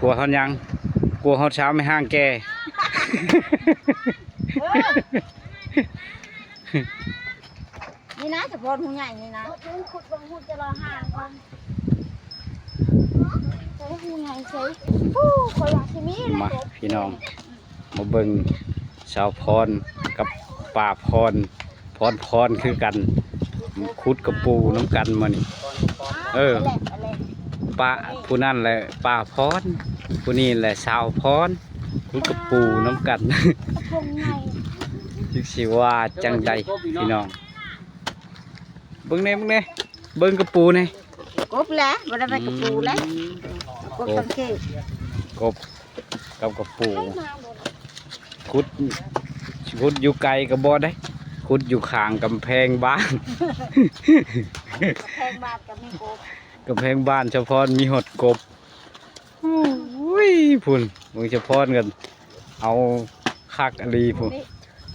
กลัวเขายัง กลัวเขาเช้าไม่ห้างแก นี่นะเฉพาะหูใหญ่นี่นะลุงขุดบางหูจะรอห่างก่อนใช้หูใหญ่ใช้ฟู้คอยว่าชิมีเลยมา พี่น้อง มาเบิ่งสาวพรกับป่าพร พรพรคือกันคุดกับปูน้ำกันมานี่ เออ แหละอะไร ป้าผู้นั่นแหละป่าพรผู้นี่แหละสาวพรคุดกับปูน้ำกันกระพงใหญ่จิกสิว่าจังใดพี่น้องเบิ่งแหน่เบิ่งแหน่เบิ่งกับปูแหน่กบแล้วบ่ได้ไปกระปูแล้วกบสังเกตกบกับกับปูคุดคุดอยู่ไกลกับบ่ได้คุดอยู่ข้างกำแพงบ้านแพงบาทกับมีกบ กำแพงบ้านเฉพาะมีหดกบโอ้ยพุ่นมึงเฉพาะกัน เอาคักอลีพุ่นนี่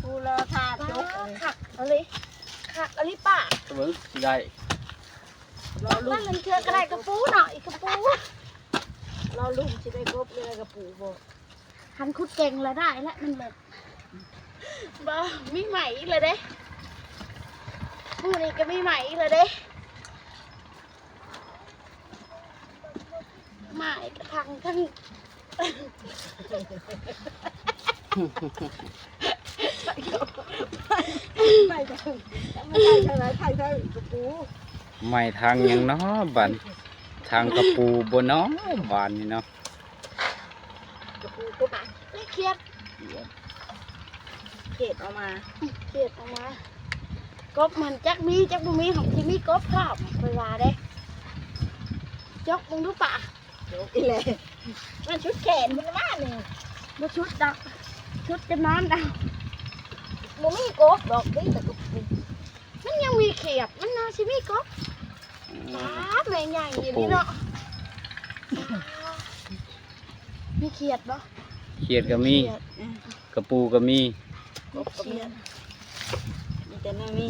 ปูรอทาจกขักอะไรขักอะไรป่าเสมอสิได้รอลุ่มมันเชื่อกระไรกระปูหน่อยกระปูรอลุ่มสิได้กบเลยกระปูบ่หันคุดเก่งแล้วได้แล้วมันแบบบ้ามีใหม่อีกเลยเด้มือนี้ก็มีใหม่อีกเลยเด้ใหม่ กระทังทั้งไม่ได้ไม่ได้ทางไหนทางได้กระปูไม่ทางหยังเนาะบันทางกระปูบนเนาะบานนี่เนาะกระปูกบไม่เครียดเขียดออกมาเขียดออกมากบมันจักมีจักบุมีของที่มีกบครอบเวลาเด้จกมึงดูป่ะจก อีเลยมันชุดแขนมันว่านี่มันชุดดอกชุดจะนอนดอกบุมีกบดอกนี่แต่กบปูมันยังมีเขียดมันน่าชิมีกบป้าแม่ใหญ่อย่างนี้เนาะมีเขียดบ่เขียดก็มีเขียดกระปูก็มีกบเขียดมีแต่ไม่มี